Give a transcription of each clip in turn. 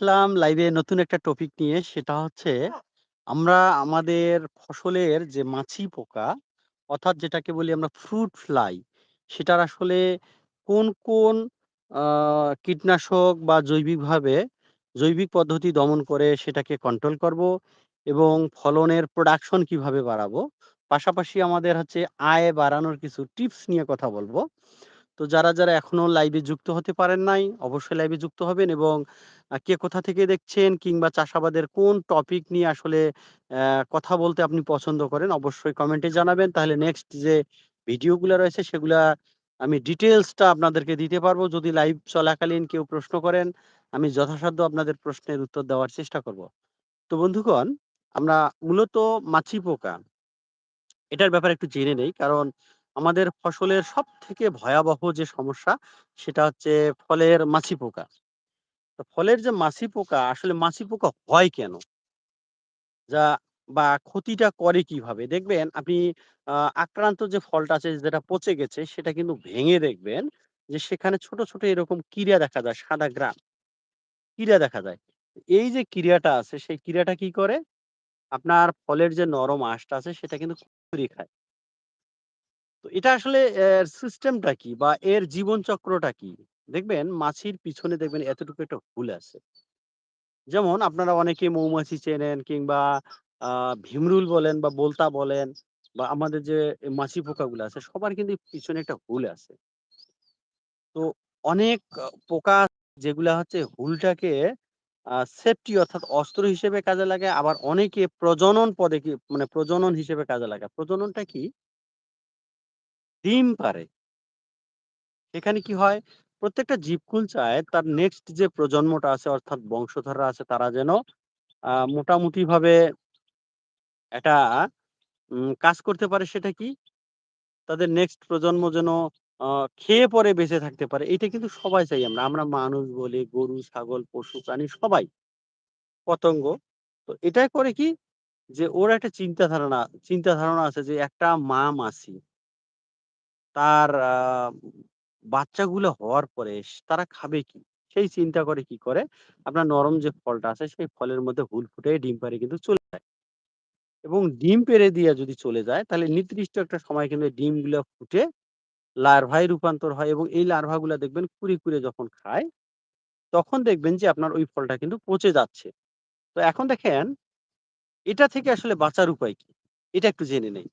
আসলাম লাইভে নতুন একটা টপিক নিয়ে। সেটা হচ্ছে আমরা আমাদের ফসলের যে মাছি পোকা, অর্থাৎ যেটাকে বলি আমরা ফ্রুট ফ্লাই, সেটার আসলে কোন, কোন কীটনাশক বা জৈবিকভাবে জৈবিক পদ্ধতি দমন করে সেটাকে কন্ট্রোল করব এবং ফলনের প্রোডাকশন কীভাবে বাড়াবো। পাশাপাশি আমাদের হচ্ছে আয় বাড়ানোর কিছু টিপস নিয়ে কথা বলব। তো যারা, যারা এখনও লাইভে যুক্ত হতে পারেন নাই, অবশ্যই লাইভে যুক্ত হবেন এবং কে কোথা থেকে দেখছেন কিংবা চাষাবাদের কোন টপিক নিয়ে আসলে কথা বলতে আপনি পছন্দ করেন, অবশ্যই কমেন্টে জানাবেন। তাহলে নেক্সট যে ভিডিওগুলা রয়েছে সেগুলা আমি ডিটেইলসটা আপনাদেরকে দিতে পারব। যদি লাইভ চলাকালীন কেউ প্রশ্ন করেন, আমি যথাসাধ্য আপনাদের প্রশ্নের উত্তর দেওয়ার চেষ্টা করব। তো বন্ধুগণ, আমরা মূলত মাছি পোকা এটার ব্যাপারে একটু জেনে নেই। কারণ আমাদের ফসলের সব থেকে ভয়াবহ যে সমস্যা সেটা হচ্ছে ফলের মাছি পোকা। ফলের যে মাছি পোকা, আসলে মাছি পোকা হয় কেন? যা বা ক্ষতিটা করে কীভাবে? দেখবেন আপনি আক্রান্ত যে ফলটা আছে যেটা পচে গেছে সেটা কিন্তু ভেঙে দেখবেন যে সেখানে ছোট, ছোট এরকম কিরা দেখা যায়, সাদা গ্রাম কিরা দেখা যায়। এই যে কিরাটা আছে সেই কিরাটা কি করে? আপনার ফলের যে নরম আঁশটা আছে সেটা কিন্তু খায়। তো এটা আসলে সিস্টেমটা কি বা এর জীবনচক্রটা কি? দেখবেন মাছির পিছনে দেখবেন এতটুকু একটা হুল আছে। যেমন আপনারা অনেকে মৌমাছি চেনেন কিংবা, আ, ভিমরুল বলেন বা বোলতা বলেন বা আমাদের যে মাছি পোকাগুলো আছে সবার কিন্তু পিছনে একটা হুল আছে। তো অনেক পোকা যেগুলা হচ্ছে হুলটাকে সেফটি অর্থাৎ অস্ত্র হিসেবে কাজে লাগে আবার অনেকে প্রজনন পদে কি মানে প্রজনন হিসেবে কাজে লাগে প্রজননটা কি? ডিম পাড়ে। এখানে কি হয়? প্রত্যেকটা জীবকুল চায় তার নেক্সট যে প্রজন্মটা আছে অর্থাৎ বংশধররা আছে তারা যেন আ মোটামুটিভাবে একটা উম কাজ করতে পারে সেটা কি? তাদের নেক্সট প্রজন্ম যেন খেয়ে পরে বেঁচে থাকতে পারে। এটা কিন্তু সবাই চাই আমরা। আমরা মানুষ বলি, গরু, ছাগল, পশু, প্রাণী সবাই, পতঙ্গ। তো এটাই করে কি? যে ওর একটা চিন্তা ধারণা চিন্তা ধারণা আছে যে একটা মা মাছি তার আ বাচ্চাগুলো হওয়ার পরে তারা খাবে কি? সেই চিন্তা করে কি করে? আপনার নরম যে ফলটা আছে সেই ফলের মধ্যে হুল ফুটে ডিম পাড়ে কিন্তু চলে যায়। এবং ডিম পেড়ে দিয়ে যদি চলে যায় তাহলে নির্দিষ্ট একটা সময় কিন্তু ডিমগুলা ফুটে লার্ভায় রূপান্তর হয় এবং এই লার্ভাগুলা দেখবেন কুরে, কুরে যখন খায় তখন দেখবেন যে আপনার ওই ফলটা কিন্তু পচে যাচ্ছে। তো এখন দেখেন এটা থেকে আসলে বাঁচার উপায় কি? এটা একটু জেনে নেই।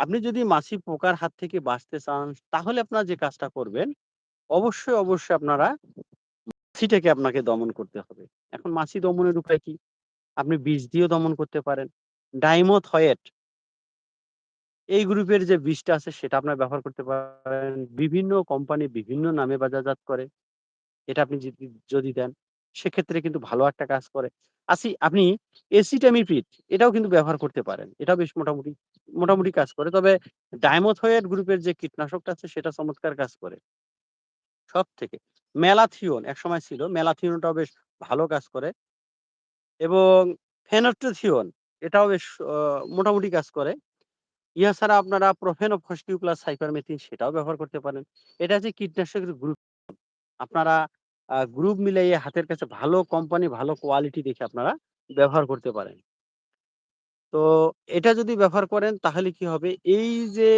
আপনি যদি মাছি পোকার হাত থেকে বাঁচতে চান তাহলে আপনারা যে কাজটা করবেন অবশ্যই, অবশ্যই আপনারা মাছিটাকে আপনাকে দমন করতে হবে। এখন মাছি দমনের উপায় কি? আপনি বিষ দিয়েও দমন করতে পারেন। ডাইমোথয়েট এই গ্রুপের যে বিষটা আছে সেটা আপনার ব্যবহার করতে পারেন। বিভিন্ন কোম্পানি বিভিন্ন নামে বাজারজাত করে। এটা আপনি যদি যদি দেন সেক্ষেত্রে কিন্তু ভালো একটা কাজ করে। আসি আপনি এসিটামিপ্রিড এটাও কিন্তু ব্যবহার করতে পারেন। এটাও বেশ মোটামুটি, মোটামুটি কাজ করে। তবে ডাইমোথয়েট গ্রুপের যে কীটনাশকটা আছে সেটা চমৎকার কাজ করে। সব সবথেকে। ম্যালাথিয়ন একসময় ছিল। ম্যালাথিয়নটাও বেশ ভালো কাজ করে এবং ফেনোক্টোথিয়ন এটাও বেশ মোটামুটি কাজ করে। ইহা ছাড়া আপনারা প্রোফেন প্রোফেনোফসকিউ প্লাস সাইপারমেথ্রিন সেটাও ব্যবহার করতে পারেন। এটা হচ্ছে কীটনাশকের গ্রুপ। আপনারা গ্রুপ মিলাইয়ে হাতের কাছে ভালো কোম্পানি, ভালো কোয়ালিটি দেখে আপনারা ব্যবহার করতে পারেন। তো এটা যদি ব্যবহার করেন তাহলে কি হবে? এই যে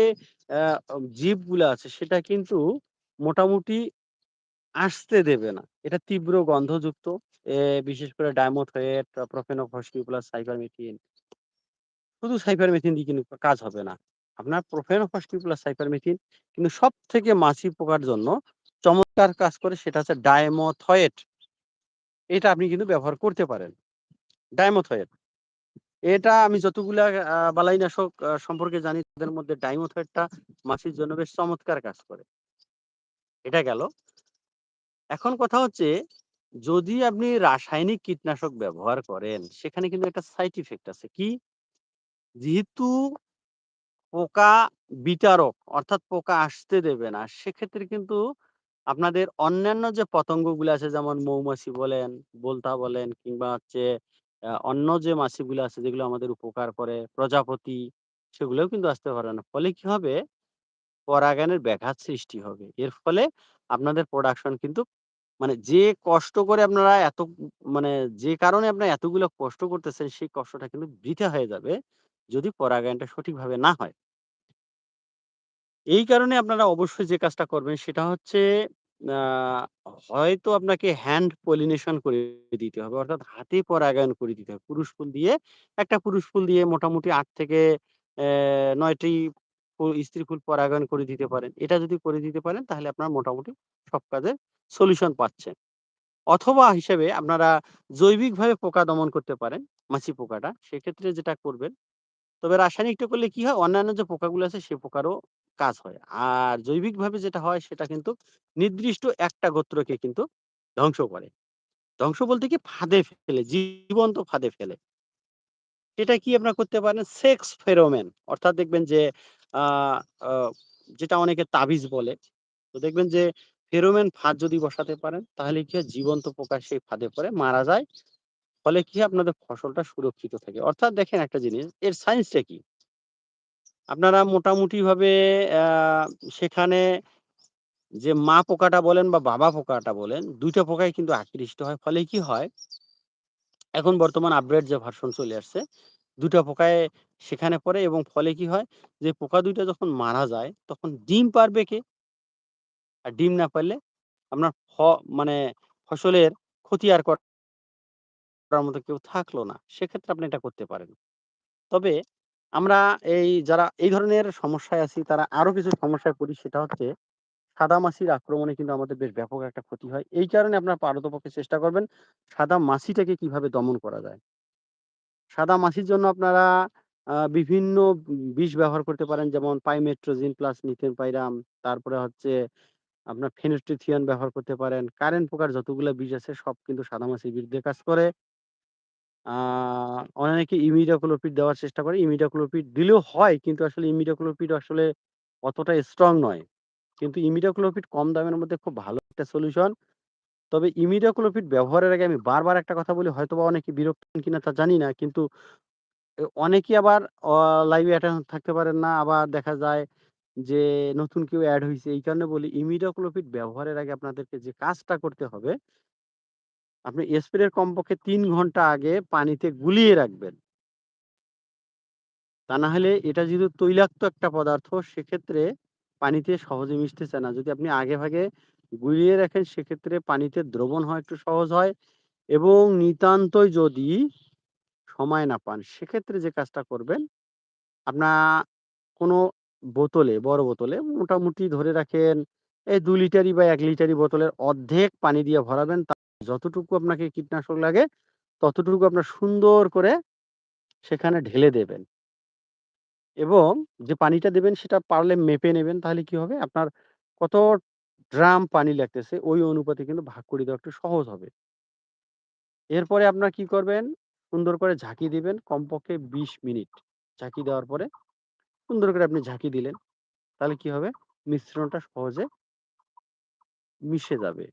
জীবগুলা আছে সেটা কিন্তু মোটামুটি আসতে দেবে না। এটা তীব্র গন্ধযুক্ত। বিশেষ করে ডাইমোথয়েট, প্রোফেনোফসকিউ প্লাস সাইপারমেথ্রিন শুধু সাইপারমেথ্রিন দিয়ে কিন্তু কাজ হবে না। আপনার প্রোফেনোফসকিউ প্লাস সাইপারমেথ্রিন কিন্তু সব থেকে মাছি পোকার জন্য চমৎকার কাজ করে, সেটা হচ্ছে ডাইমোথয়েট। এটা আপনি কিন্তু ব্যবহার করতে পারেন। ডাইমোথয়েট। এটা আমি যতগুলা বালাইনাশক সম্পর্কে জানি, তাদের মধ্যে ডাইমোথয়েটটা মাছির জন্য বেশ চমৎকার কাজ করে। এটা গেল। এখন কথা হচ্ছে, যদি আপনি রাসায়নিক কীটনাশক ব্যবহার করেন, সেখানে কিন্তু একটা সাইড ইফেক্ট আছে। কি? যেহেতু পোকা বিতারক অর্থাৎ পোকা আসতে দেবে না। সেক্ষেত্রে কিন্তু আপনাদের অন্যান্য যে পতঙ্গগুলো আছে যেমন মৌমাছি বলেন, বোলতা বলেন কিংবা হচ্ছে অন্য যে মাছিগুলো আছে যেগুলো আমাদের উপকার করে, প্রজাপতি সেগুলোও কিন্তু আসতে পারে না। ফলে কি হবে? পরাগায়নের ব্যাঘাত সৃষ্টি হবে। এর ফলে আপনাদের প্রোডাকশন কিন্তু মানে যে কষ্ট করে আপনারা এত মানে যে কারণে আপনারা এতগুলো কষ্ট করতেছেন সেই কষ্টটা কিন্তু বৃথা হয়ে যাবে যদি পরাগায়নটা সঠিকভাবে না হয়। এই কারণে আপনারা অবশ্যই যে কাজটা করবেন সেটা হচ্ছে আ হয়তো আপনাকে হ্যান্ড পলিনেশন করে দিতে হবে। অর্থাৎ হাতে পরাগায়ন করে দিতে হবে। পুরুষ ফুল দিয়ে একটা পুরুষ ফুল দিয়ে মোটামুটি আট থেকে অ্যা ৯ টি ফু স্ত্রী ফুল পরাগায়ন করে দিতে পারেন। এটা যদি করে দিতে পারেন তাহলে আপনারা মোটামুটি সব কাজের সলিউশন পাচ্ছেন। অথবা হিসেবে আপনারা জৈবিকভাবে পোকা দমন করতে পারেন, মাছি পোকাটা। সেক্ষেত্রে যেটা করবেন তবে রাসায়নিকটা করলে কি হয়? অন্যান্য যে পোকাগুলো আছে সে পোকারও কাজ হয়। আর জৈবিকভাবে যেটা হয় সেটা কিন্তু নির্দিষ্ট একটা গোত্রকে কিন্তু ধ্বংস করে। ধ্বংস বলতে কি ফাঁদে ফেলে, জীবন্ত ফাঁদে ফেলে। সেটা কি আপনারা করতে পারেন? সেক্স ফেরোমেন অর্থাৎ দেখবেন যে যেটা অনেকে তাবিজ বলে। তো দেখবেন যে ফেরোমেন ফাঁদ যদি বসাতে পারেন তাহলে কি হয়? জীবন্ত পোকা সেই ফাঁদে পড়ে মারা যায়। ফলে কি? আপনাদের ফসলটা সুরক্ষিত থাকে। অর্থাৎ দেখেন একটা জিনিস এর সায়েন্সটা কি? আপনারা মোটামুটিভাবে অ্যা সেখানে যে মা পোকাটা বলেন বা বাবা পোকাটা বলেন ২ টা পোকাই কিন্তু আকৃষ্ট হয়। ফলে কি হয়? এখন বর্তমান আপগ্রেড যে ভার্সন চলে আসছে, ২ টা পোকায় সেখানে পড়ে এবং ফলে কি হয়? যে পোকা দুইটা যখন মারা যায় তখন ডিম পারবে কে? আর ডিম না পারলে আপনার মানে ফসলের ক্ষতি আর করার মতো কেউ থাকল না। সেক্ষেত্রে আপনি এটা করতে পারেন। তবে আমরা এই যারা এই ধরনের সমস্যায় আছি তারা আরও কিছু সমস্যায় পড়ি সেটা হচ্ছে সাদামাছির আক্রমণে কিন্তু আমাদের বেশ ব্যাপক একটা ক্ষতি হয়। এই কারণে আপনার পারতপক্ষে চেষ্টা করবেন সাদা মাছিটাকে কীভাবে দমন করা যায়। সাদা মাছির জন্য আপনারা বিভিন্ন বিষ ব্যবহার করতে পারেন যেমন পাইমেট্রোজিন প্লাস মিথেন পাইরাম, তারপরে হচ্ছে আপনার ফেনোস্টিথিয়ন ব্যবহার করতে পারেন। কারেন্ট পোকার যতগুলা বিষ আছে সব কিন্তু সাদামাছির বিরুদ্ধে কাজ করে। আ অনেকে ইমিডাক্লোপিড দেওয়ার চেষ্টা করে। ইমিডাক্লোপিড দিলেও হয় কিন্তু আসলে ইমিডাক্লোপিড আসলে অতটা স্ট্রং নয়। কিন্তু ইমিডাক্লোপিড কম দামের মধ্যে খুব ভালো একটা সলিউশন। তবে ইমিডাক্লোপিড ব্যবহারের আগে আমি বারবার একটা কথা বলি হয়তোবা অনেকে বিরক্ত হন কিনা তা জানি না। কিন্তু অনেকেই আবার লাইভে অ্যাটেন্ড থাকতে পারেন না। আবার দেখা যায় যে নতুন কেউ এড হইছে। এই কারণে বলি ইমিডাক্লোপিড ব্যবহারের আগে আপনাদেরকে যে কাজটা করতে হবে, আপনি স্প্রের কমপক্ষে ৩ ঘণ্টা আগে পানিতে গুলিয়ে রাখবেন। তা না হলে এটা যেহেতু তৈলাক্ত একটা পদার্থ সেক্ষেত্রে পানিতে সহজে মিশতেছে না। যদি আপনি আগেভাগে গুলিয়ে রাখেন সেক্ষেত্রে পানিতে দ্রবণ হয় একটু সহজ হয় এবং নিতান্তই যদি সময় না পান সেক্ষেত্রে যে কাজটা করবেন, আপনার কোনো বোতলে, বড় বোতলে মোটামুটি ধরে রাখেন এই দু লিটারই বা এক লিটারই বোতলের অর্ধেক পানি দিয়ে ভরাবেন। যতটুকু আপনাকে কীটনাশক লাগে, ততটুকু আপনার সুন্দর করে সেখানে ঢেলে দেবেন। এবং যে পানিটা দেবেন সেটা পারলে মেপে নেবেন। তাহলে কি হবে? আপনার কত ড্রাম পানি লাগতেছে, ওই অনুপাতে কিন্তু ভাগ করে দেওয়া একটু সহজ হবে। এরপরে আপনার কি করবেন? সুন্দর করে ঝাঁকি দিবেন, কমপক্ষে ২০ মিনিট। ঝাঁকি দেওয়ার পরে সুন্দর করে আপনি ঝাঁকি দিলেন। তাহলে কি হবে? মিশ্রণটা সহজে মিশে যাবে।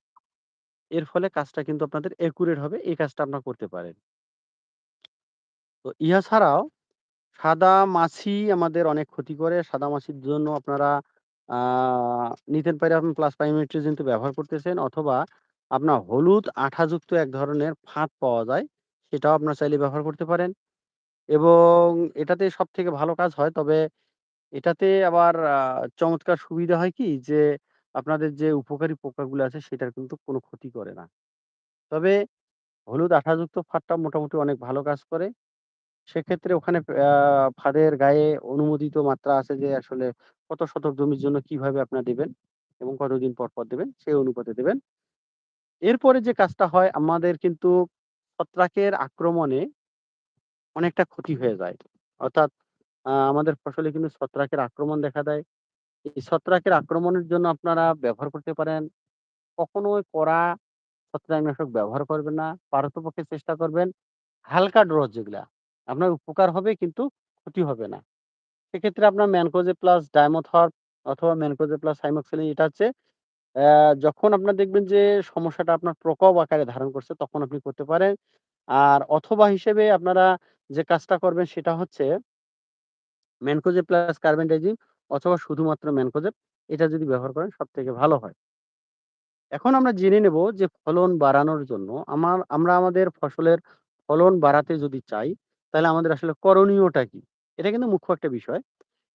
এর ফলে কাজটা কিন্তু আপনাদের একুরেট হবে। এই কাজটা আপনারা করতে পারেন। তো ইহা ছাড়াও সাদা মাছি আমাদের অনেক ক্ষতি করে। সাদা মাছির জন্য আপনারা, আ নিতেন পাইরাম প্লাস পাইমেট্রিজিন কিন্তু ব্যবহার করতেছেন অথবা আপনার হলুদ আঠাযুক্ত এক ধরনের ফাঁদ পাওয়া যায়। সেটাও আপনারা চাইলে ব্যবহার করতে পারেন। এবং এটাতে সবথেকে ভালো কাজ হয়। তবে এটাতে আবার চমৎকার সুবিধা হয় কি? যে আপনাদের যে উপকারী পোকাগুলো আছে সেটার কিন্তু কোনো ক্ষতি করে না। তবে হলুদ আঠাযুক্ত ফাঁদটা মোটামুটি অনেক ভালো কাজ করে। সেক্ষেত্রে ওখানে ফাঁদের গায়ে অনুমোদিত মাত্রা আছে যে আসলে কত শতক জমির জন্য কীভাবে আপনারা দিবেন এবং কতদিন পর, পর দেবেন সেই অনুপাতে দেবেন। এরপরে যে কাজটা হয় আমাদের কিন্তু ছত্রাকের আক্রমণে অনেকটা ক্ষতি হয়ে যায়। অর্থাৎ আমাদের ফসলে কিন্তু ছত্রাকের আক্রমণ দেখা দেয়। এই ছত্রাকের আক্রমণের জন্য আপনারা ব্যবহার করতে পারেন কখনোই কড়া ছত্রাকনাশক ব্যবহার করবেন না। পারতপক্ষে চেষ্টা করবেন হালকা ডোজ যেগুলা, আপনার উপকার হবে কিন্তু ক্ষতি হবে না। সেক্ষেত্রে আপনার ম্যানকোজে প্লাস ডায়মোথর্প অথবা ম্যানকোজে প্লাস সাইমোক্সিলিন এটা হচ্ছে যখন আপনার দেখবেন যে সমস্যাটা আপনার প্রকোপ আকারে ধারণ করছে তখন আপনি করতে পারেন। আর অথবা হিসেবে আপনারা যে কাজটা করবেন সেটা হচ্ছে ম্যানকোজে প্লাস কার্বেন্ডাজিম অথবা শুধুমাত্র ম্যানকোজেব এটা যদি ব্যবহার করেন সব থেকে ভালো হয়। এখন আমরা জেনে নেব যে ফলন বাড়ানোর জন্য আমার আমরা আমাদের ফসলের ফলন বাড়াতে যদি চাই, তাহলে আমাদের আসলে করণীয়টা কি? এটা কিন্তু মুখ্য একটা বিষয়।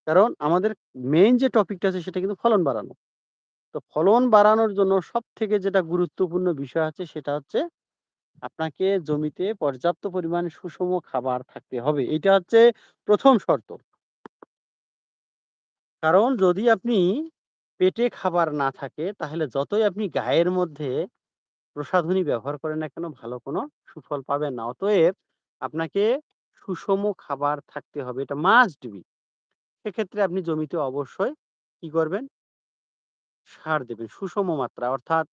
কারণ আমাদের মেইন যে টপিকটা আছে সেটা কিন্তু ফলন বাড়ানো। তো ফলন বাড়ানোর জন্য সব থেকে যেটা গুরুত্বপূর্ণ বিষয় আছে সেটা হচ্ছে আপনাকে জমিতে পর্যাপ্ত পরিমাণ সুষম খাবার থাকতে হবে। এটা হচ্ছে প্রথম শর্ত। কারণ যদি আপনি পেটে খাবার না থাকে তাহলে যতই আপনি গায়ের মধ্যে প্রসাধনী ব্যবহার করেন না কেন ভালো কোনো সুফল পাবেন না। অতএব আপনাকে সুষম খাবার থাকতে হবে। এটা মাস্ট বি। সেক্ষেত্রে আপনি জমিতে অবশ্যই কি করবেন? সার দেবেন সুষম মাত্রা অর্থাৎ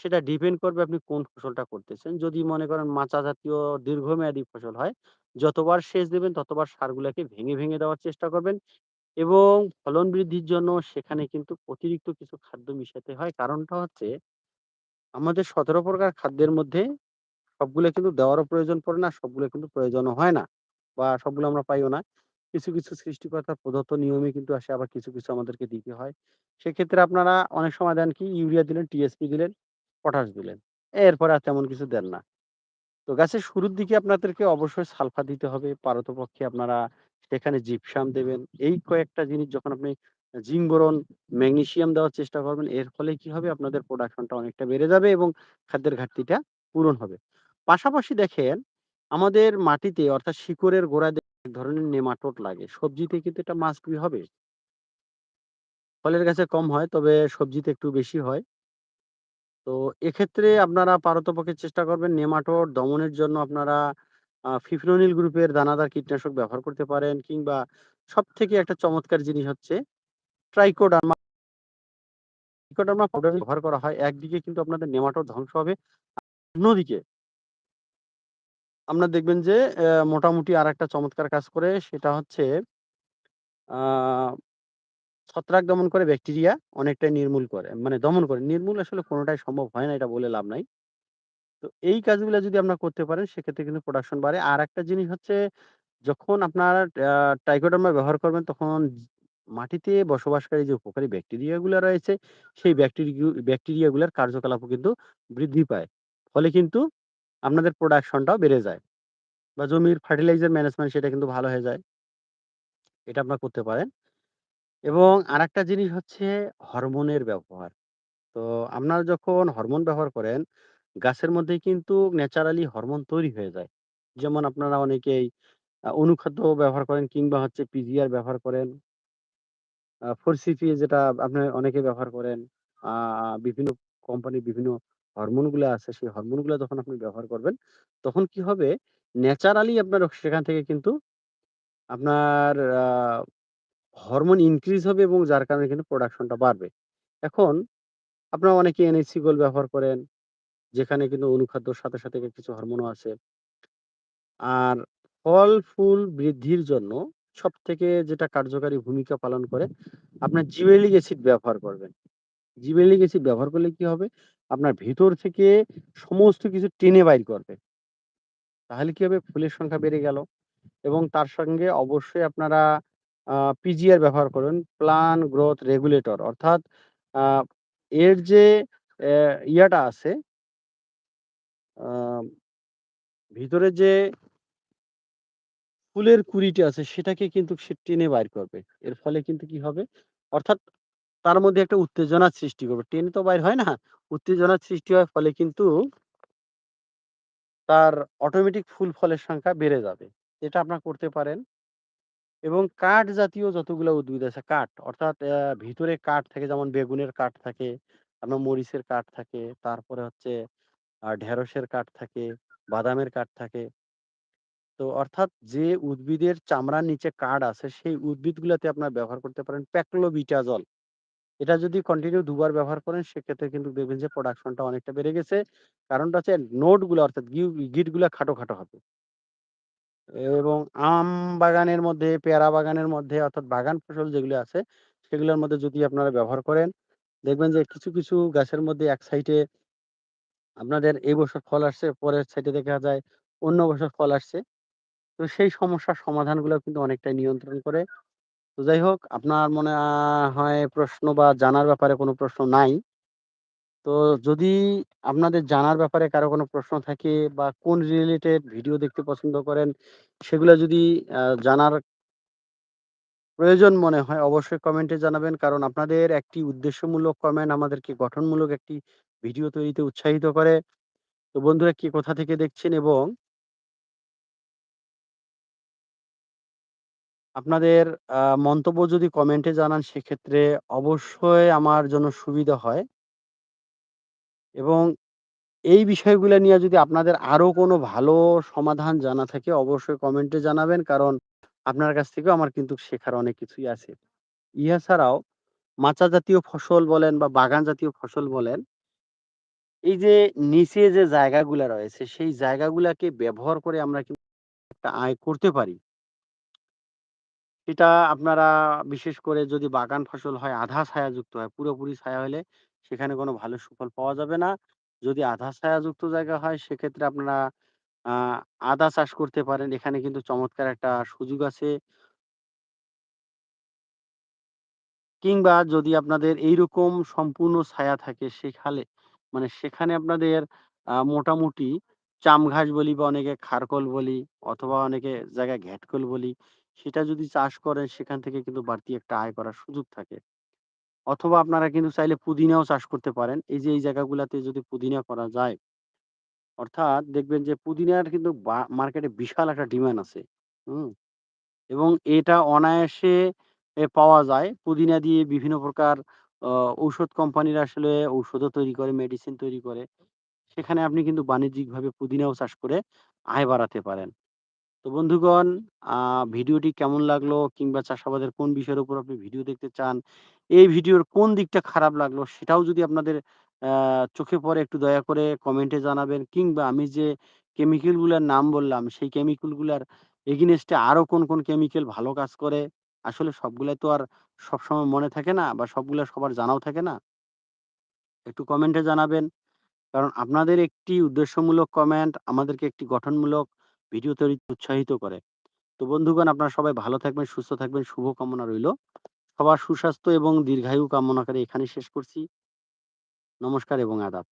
সেটা ডিপেন্ড করবে আপনি কোন ফসলটা করতেছেন। যদি মনে করেন মাচা জাতীয় দীর্ঘমেয়াদী ফসল হয়, যতবার সেচ দেবেন ততবার সারগুলাকে ভেঙে, ভেঙে দেওয়ার চেষ্টা করবেন এবং ফলন বৃদ্ধির জন্য সেখানে কিন্তু অতিরিক্ত কিছু খাদ্য মিশাতে হয়। কারণটা হচ্ছে আমাদের ১৭ প্রকার খাদ্যের মধ্যে সবগুলো কিন্তু দেওয়ারও প্রয়োজন পড়ে না, সবগুলো কিন্তু প্রয়োজনও হয় না বা সবগুলো আমরা পাইও না। কিছু, কিছু সৃষ্টিকর্তার প্রদত্ত নিয়মে কিন্তু আসে আবার কিছু, কিছু আমাদেরকে দিতে হয়। সেক্ষেত্রে আপনারা অনেক সময় দেন কি ইউরিয়া দিলেন, টিএসপি দিলেন, পটাশ দিলেন। এরপরে আর তেমন কিছু দেন না। তো গাছের শুরুর দিকে আপনাদেরকে অবশ্যই সালফার দিতে হবে। পারতপক্ষে আপনারা সেখানে জিপসাম দেবেন। এই কয়েকটা জিনিস যখন আপনি জিংক বোরন, ম্যাগনেসিয়াম দেওয়ার চেষ্টা করবেন, এর ফলে কি হবে? আপনাদের প্রোডাকশনটা অনেকটা বেড়ে যাবে এবং খাদ্যের ঘাটতিটা পূরণ হবে। পাশাপাশি দেখেন আমাদের মাটিতে অর্থাৎ শিকড়ের গোড়ায় এক ধরনের নেমাটোড লাগে। সবজিতে কিন্তু এটা মাস্ট বি হবে। ফলের গাছে কম হয়, তবে সবজিতে একটু বেশি হয়। তো এক্ষেত্রে আপনারা পারতপক্ষে চেষ্টা করবেন নেমাটোড দমনের জন্য আপনারা আ ফিপ্রোনিল গ্রুপের দানাদার কীটনাশক ব্যবহার করতে পারেন কিংবা সবথেকে একটা চমৎকার জিনিস হচ্ছে ট্রাইকোডার্মা ট্রাইকোডার্মা পাউডার ব্যবহার করা হয়। একদিকে কিন্তু আপনাদের নেমাটোড ধ্বংস হবে। অন্যদিকে আপনারা দেখবেন যে মোটামুটি আরেকটা চমৎকার কাজ করে, সেটা হচ্ছে ছত্রাক দমন করে ব্যাকটেরিয়া অনেকটাই নির্মূল করে। মানে দমন করে। নির্মূল আসলে কোনোটাই সম্ভব হয় না, এটা বলে লাভ নাই। তো এই কাজগুলো যদি আপনারা করতে পারেন সেক্ষেত্রে কিন্তু প্রোডাকশন বাড়ে। আরেকটা জিনিস হচ্ছে যখন আপনার আ ব্যবহার করবেন তখন মাটিতে বসবাসকারী যে উপকারী ব্যাকটেরিয়া গুলা রয়েছে সেই ব্যাকটেরিয়া গুলার কার্যকলাপও কিন্তু বৃদ্ধি পায়। ফলে কিন্তু আপনাদের প্রোডাকশনটাও বেড়ে যায়। বা জমির ফার্টিলাইজার ম্যানেজমেন্ট সেটা কিন্তু ভালো হয়ে যায়। এটা আপনারা করতে পারেন। এবং আরেকটা জিনিস হচ্ছে হরমোনের ব্যবহার। তো আপনারা যখন হরমোন ব্যবহার করেন, গাছের মধ্যে কিন্তু ন্যাচারালি হরমোন তৈরি হয়ে যায়। যেমন আপনারা অনেকেই অনুখাদ্য ব্যবহার করেন কিংবা হচ্ছে পিজিআর ব্যবহার করেন। আ 4সিপি যেটা আপনারা অনেকে ব্যবহার করেন। বিভিন্ন কোম্পানির বিভিন্ন হরমোনগুলা আছে, সেই হরমোনগুলা যখন আপনি ব্যবহার করবেন, তখন কি হবে? ন্যাচারালি আপনার সেখান থেকে কিন্তু আপনার হরমোন ইনক্রিজ হবে এবং যার কারণে কিন্তু প্রোডাকশনটা বাড়বে। এখন আপনারা অনেকে গোল্ড ব্যবহার করেন, যেখানে কিন্তু অনুখাদ্যর সাথে, সাথে কিছু হরমোনও আছে। আর ফল, ফুল বৃদ্ধির জন্য সবথেকে যেটা কার্যকারী ভূমিকা পালন করে, আপনার জিবেলিক অ্যাসিড ব্যবহার করবেন। জিবেলিক অ্যাসিড ব্যবহার করলে কি হবে? আপনার ভেতর থেকে সমস্ত কিছু টেনে বাইর করবে। তাহলে কি হবে? ফুলের সংখ্যা বেড়ে গেল এবং তার সঙ্গে অবশ্যই আপনারা পিজিআর ব্যবহার করবেন। প্লান গ্রোথ রেগুলেটর অর্থাৎ এর যে ইয়াটা আছে ভিতরে যে ফুলের কুঁড়িটা আছে সেটাকে কিন্তু সে টেনে বাইর করবে। এর ফলে কিন্তু কি হবে? অর্থাৎ তার মধ্যে একটা উত্তেজনার সৃষ্টি করবে। টেনে তো বাইর হয় না। উত্তেজনার সৃষ্টি হওয়ার ফলে কিন্তু তার অটোমেটিক ফুল ফলের সংখ্যা বেড়ে যাবে। এটা আপনার করতে পারেন। এবং কাঠ জাতীয় যতগুলা উদ্ভিদ আছে কাঠ অর্থাৎ ভিতরে কাঠ থাকে যেমন বেগুনের কাঠ থাকে, আপনার মরিচের কাঠ থাকে, তারপরে হচ্ছে আ ঢেঁড়সের কাঠ থাকে, বাদামের কাঠ থাকে। তো অর্থাৎ যে উদ্ভিদের চামড়ার নিচে কাঠ আছে সেই উদ্ভিদগুলাতে আপনারা ব্যবহার করতে পারেন প্যাক্লোবিটাজল। এটা যদি কন্টিনিউ দুবার ব্যবহার করেন সেক্ষেত্রে কিন্তু দেখবেন যে প্রোডাকশনটা অনেকটা বেড়ে গেছে। কারণটা হচ্ছে নোডগুলা অর্থাৎ গিঁটগুলা খাটো, খাটো হবে। এবং আম বাগানের মধ্যে, পেয়ারা বাগানের মধ্যে অর্থাৎ বাগান ফসল যেগুলো আছে, সেগুলোর মধ্যে যদি আপনারা ব্যবহার করেন, দেখবেন যে কিছু, কিছু গাছের মধ্যে এক সাইডে আপনাদের এই বছর ফল আসছে, পরের সাইডে দেখা যায় অন্য বছর ফল আসছে। তো সেই সমস্যার সমাধানগুলো কিন্তু অনেকটাই নিয়ন্ত্রণ করে। তো যাই হোক, আপনার মনে হয় প্রশ্ন বা জানার ব্যাপারে কোনো প্রশ্ন নাই? তো যদি আপনাদের জানার ব্যাপারে কারও কোনো প্রশ্ন থাকে বা কোন রিলেটেড ভিডিও দেখতে পছন্দ করেন, সেগুলা যদি জানার প্রয়োজন মনে হয় অবশ্যই কমেন্টে জানাবেন। কারণ আপনাদের একটি উদ্দেশ্যমূলক কমেন্ট আমাদেরকে গঠনমূলক একটি ভিডিও তৈরিতে উৎসাহিত করে। তো বন্ধুরা কে কোথা থেকে দেখছেন এবং আপনাদের মন্তব্য যদি কমেন্টে জানান সেক্ষেত্রে অবশ্যই আমার জন্য সুবিধা হয়। এবং এই বিষয়গুলা নিয়ে যদি আপনাদের আরও কোনো ভালো সমাধান জানা থাকে অবশ্যই কমেন্টে জানাবেন। কারণ আপনার কাছ থেকেও আমার কিন্তু শেখার অনেক কিছুই আছে। ইহা ছাড়াও মাচা জাতীয় ফসল বলেন বা বাগান জাতীয় ফসল বলেন, এই যে নিচে যে জায়গাগুলা রয়েছে সেই জায়গাগুলাকে ব্যবহার করে আমরা কিন্তু একটা আয় করতে পারি। এটা আপনারা বিশেষ করে যদি বাগান ফসল হয় আধা ছায়াযুক্ত হয়, পুরোপুরি ছায়া হলে সেখানে কোনো ভালো সুফল পাওয়া যাবে না। যদি আধা ছায়াযুক্ত জায়গা হয় সেক্ষেত্রে আপনারা আদা চাষ করতে পারেন। এখানে কিন্তু চমৎকার একটা সুযোগ আছে। কিংবা যদি আপনাদের এইরকম সম্পূর্ণ ছায়া থাকে সেখালে মানে সেখানে আপনাদের আ মোটামুটি চাম ঘাস বলি বা অনেকে খারকোল বলি অথবা অনেকে জায়গায় ঘ্যাটকোল বলি, সেটা যদি চাষ করেন সেখান থেকে কিন্তু বাড়তি একটা আয় করার সুযোগ থাকে। অথবা আপনারা কিন্তু চাইলে পুদিনাও চাষ করতে পারেন। এই যে এই জায়গাগুলাতে যদি পুদিনা করা যায়, অর্থাৎ দেখবেন যে পুদিনার কিন্তু বা মার্কেটে বিশাল একটা ডিমান্ড আছে। হুম? এবং এটা অনায়াসে পাওয়া যায়। পুদিনা দিয়ে বিভিন্ন প্রকার অ ঔষধ কোম্পানিরা আসলে ঔষধও তৈরি করে, মেডিসিন তৈরি করে। সেখানে আপনি কিন্তু বাণিজ্যিকভাবে পুদিনাও চাষ করে আয় বাড়াতে পারেন। তো বন্ধুগণ আ ভিডিওটি কেমন লাগল কিংবা চাষাবাদের কোন বিষয়ের উপর আপনি ভিডিও দেখতে চান, এই ভিডিওর কোন দিকটা খারাপ লাগল সেটাও যদি আপনাদের অ্যা চোখে পড়ে একটু দয়া করে কমেন্টে জানাবেন। কিংবা আমি যে কেমিক্যালগুলার নাম বললাম সেই কেমিক্যালগুলার এগেইনস্ট এ আরও কোন, কোন কেমিক্যাল ভালো কাজ করে, আসলে সবগুলাই তো আর সবসময় মনে থাকে না বা সবগুলা সবার জানাও থাকে না। একটু কমেন্টে জানাবেন। কারণ আপনাদের একটি উদ্দেশ্যমূলক কমেন্ট আমাদেরকে একটি গঠনমূলক ভিডিও তৈরিতে উৎসাহিত করে। তো বন্ধুগণ আপনারা সবাই ভালো থাকবেন, সুস্থ থাকবেন, শুভ কামনা রইল। সবার সুস্বাস্থ্য এবং দীর্ঘায়ু কামনা করে এখানেই শেষ করছি। নমস্কার এবং আদাব।